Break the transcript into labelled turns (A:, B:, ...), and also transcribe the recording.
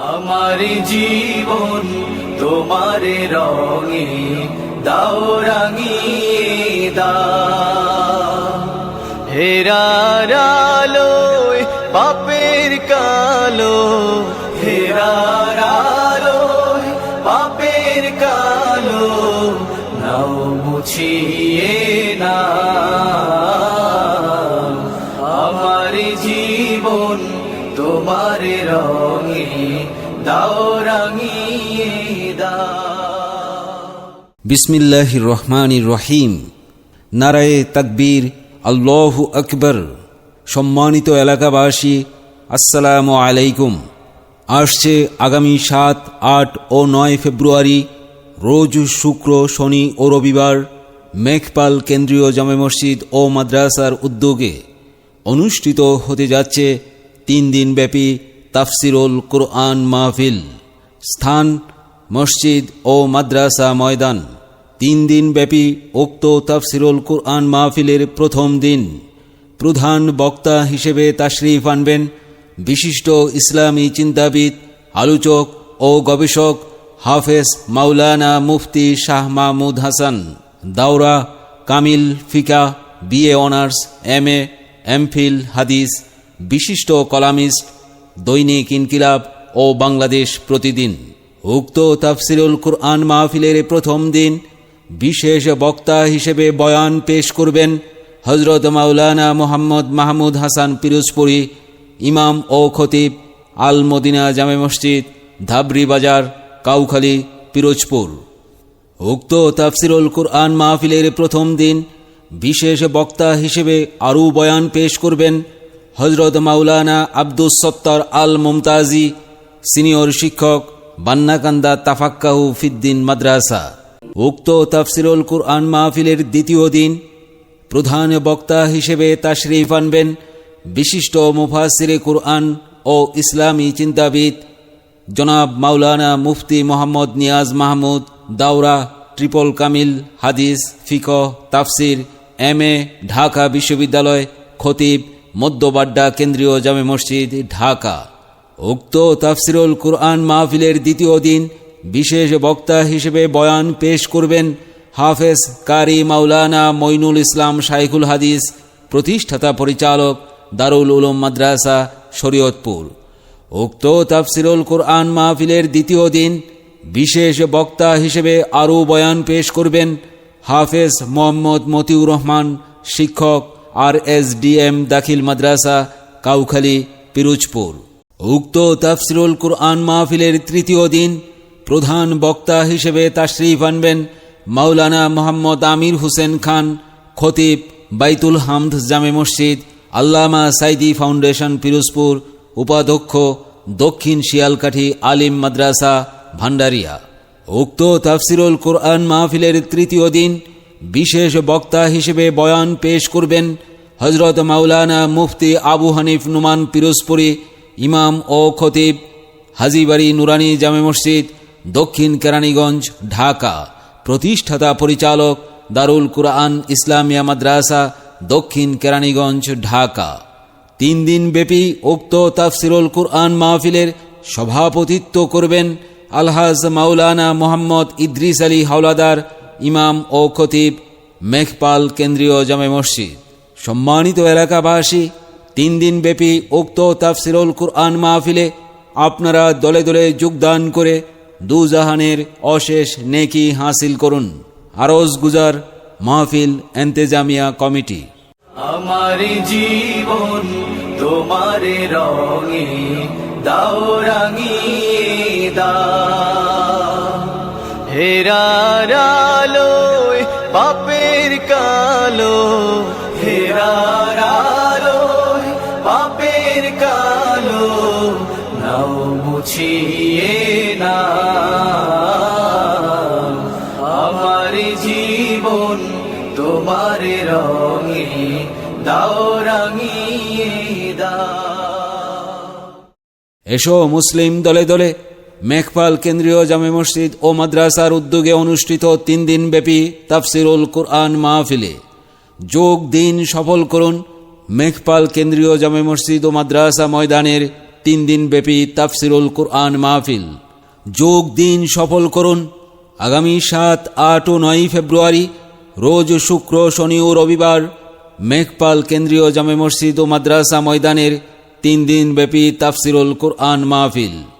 A: আমার জীবন তোমার রঙে দাও দাও। হেরার আলোয় পাপের কালো, হেরার আলোয় পাপের কালো, নাও মুছিয়ে না। আমার জীবন তোমার রঙে
B: বিসমিল্লাহ রহমান রহিম। নারায়ে তাকবীর, আল্লাহ আকবর। সম্মানিত এলাকাবাসী, আসসালামু আলাইকুম। আসছে আগামী সাত, আট ও নয় ফেব্রুয়ারি, রোজ শুক্র, শনি ও রবিবার মেঘপাল কেন্দ্রীয় জামে মসজিদ ও মাদ্রাসার উদ্যোগে অনুষ্ঠিত হতে যাচ্ছে তিন দিনব্যাপী তাফসিরুল কুরআন মাহফিল, স্থান, মসজিদ ও মাদ্রাসা ময়দান, তিন দিন ব্যাপী উক্ত তাফসিরুল কুরআন মাহফিলের প্রথম দিন। প্রধান বক্তা হিসেবে তাশরিফ আনবেন বিশিষ্ট ইসলামী চিন্তাবিদ, আলোচক ও গবেষক হাফেজ মাওলানা মুফতি শাহ মাহমুদ হাসান। দাওরা, কামিল ফিকা BA honours, M A MPhil হাদিস, বিশিষ্ট কলামিস্ট দৈনিক ইনকিলাব ও বাংলাদেশ প্রতিদিন। উক্ত তাফসিরুল কুরআন মাহফিলের প্রথম দিন বিশেষ বক্তা হিসেবে বয়ান পেশ করবেন হজরত মাওলানা মোহাম্মদ মাহমুদ হাসান পিরোজপুরি, ইমাম ও খতিব আল মদিনা জামে মসজিদ, ধাবরি বাজার, কাউখালী, পিরোজপুর। উক্ত তাফসিরুল কুরআন মাহফিলের প্রথম দিন বিশেষ বক্তা হিসেবে আরও বয়ান পেশ করবেন হজরত মাওলানা আব্দুস সত্তর আল মুমতাজি সিনিয়র শিক্ষক, বান্নাকান্দা তাফাক্কাহু ফিদ্দিন মাদ্রাসা। উক্ত তাফসিরুল কুরআন মাহফিলের দ্বিতীয় দিন প্রধান বক্তা হিসেবে তাশরিফ আনবেন বিশিষ্ট মুফাসিরে কুরআন ও ইসলামী চিন্তাবিদ জনাব মাওলানা মুফতি মোহাম্মদ নিয়াজ মাহমুদ, দাওরা, ট্রিপল কামিল, হাদিস ফিক তাফসির, এম এ, ঢাকা বিশ্ববিদ্যালয় খতিব মধ্যবাড্ডা কেন্দ্রীয় জামে মসজিদ, ঢাকা। উক্ত তাফসিরুল কুরআন মাহফিলের দ্বিতীয় দিন বিশেষ বক্তা হিসেবে বয়ান পেশ করবেন হাফেজ কারি মাওলানা মইনুল ইসলাম শাইখুল হাদিস, প্রতিষ্ঠাতা পরিচালক দারুল উলুম মাদ্রাসা, শরীয়তপুর। উক্ত তাফসিরুল কোরআন মাহফিলের দ্বিতীয় দিন বিশেষ বক্তা হিসেবে আরও বয়ান পেশ করবেন হাফেজ মোহাম্মদ মতিউর রহমান, শিক্ষক আর এস ডিএম দাখিল মাদ্রাসা কাউখালী পিরোজপুর উক্ত তাফসিরুল কোরআন মাহফিলের তৃতীয় দিন প্রধান বক্তা হিসেবে তাশরিফ আনবেন মাওলানা মোহাম্মদ আমির হোসেন খান, খতিব বাইতুল হামদ জামে মসজিদ, আল্লামা সাইদি ফাউন্ডেশন, পিরোজপুর, উপাধ্যক্ষ, দক্ষিণ শিয়ালকাঠি আলিম মাদ্রাসা ভান্ডারিয়া উক্ত তাফসিরুল কোরআন মাহফিলের তৃতীয় দিন বিশেষ বক্তা হিসেবে বয়ান পেশ করবেন হজরত মাওলানা মুফতি আবু হানিফ নুমান পিরোজপুরি, ইমাম ও খতিব, হাজিবাড়ি নুরানি জামে মসজিদ, দক্ষিণ কেরানীগঞ্জ, ঢাকা। প্রতিষ্ঠাতা পরিচালক দারুল কুরআন ইসলামিয়া মাদ্রাসা, দক্ষিণ কেরানীগঞ্জ, ঢাকা। তিন দিন ব্যাপী উক্ত তাফসিরুল কুরআন মাহফিলের সভাপতিত্ব করবেন আলহাজ মাওলানা মোহাম্মদ ইদ্রিস আলী হাওলাদার ইমাম ও খতিব মেঘপাল কেন্দ্রীয় জামে মসজিদ। সম্মানিত এলাকাবাসী, তিন দিন ব্যাপী উক্ত তাফসিরুল কুরআন মাহফিলে আপনারা দলে দলে যোগদান করে দুজাহানের অশেষ নেকি হাসিল করুন। আরজ গুজার মাহফিল এন্তেজামিয়া কমিটি।
A: আমার জীবন তোমার রঙে দাও রাঙিয়ে দাও। হেরার আলোয় পাপের কালো। হেরার আলোয় পাপের কালো। নাও মুছিয়ে না। আমার জীবন তোমার রঙে দাও, রাঙিয়ে দাও।
B: এসো মুসলিম দলে দলে মেঘপাল কেন্দ্রীয় জামে মসজিদ ও মাদ্রাসার উদ্যোগে অনুষ্ঠিত তিন দিন ব্যাপী তাফসিরুল কুরআন মাহফিলে যোগ দিন সফল করুন মেঘপাল কেন্দ্রীয় জামে মসজিদ ও মাদ্রাসা ময়দানের তিন দিন ব্যাপী তাফসিরুল কুরআন মাহফিল। যোগ দিন সফল করুন আগামী সাত, আট ও নয় ফেব্রুয়ারি, রোজ শুক্র, শনি ও রবিবার মেঘপাল কেন্দ্রীয় জামে মসজিদ ও মাদ্রাসা ময়দানের তিন দিন ব্যাপী তাফসিরুল কুরআন মাহফিল।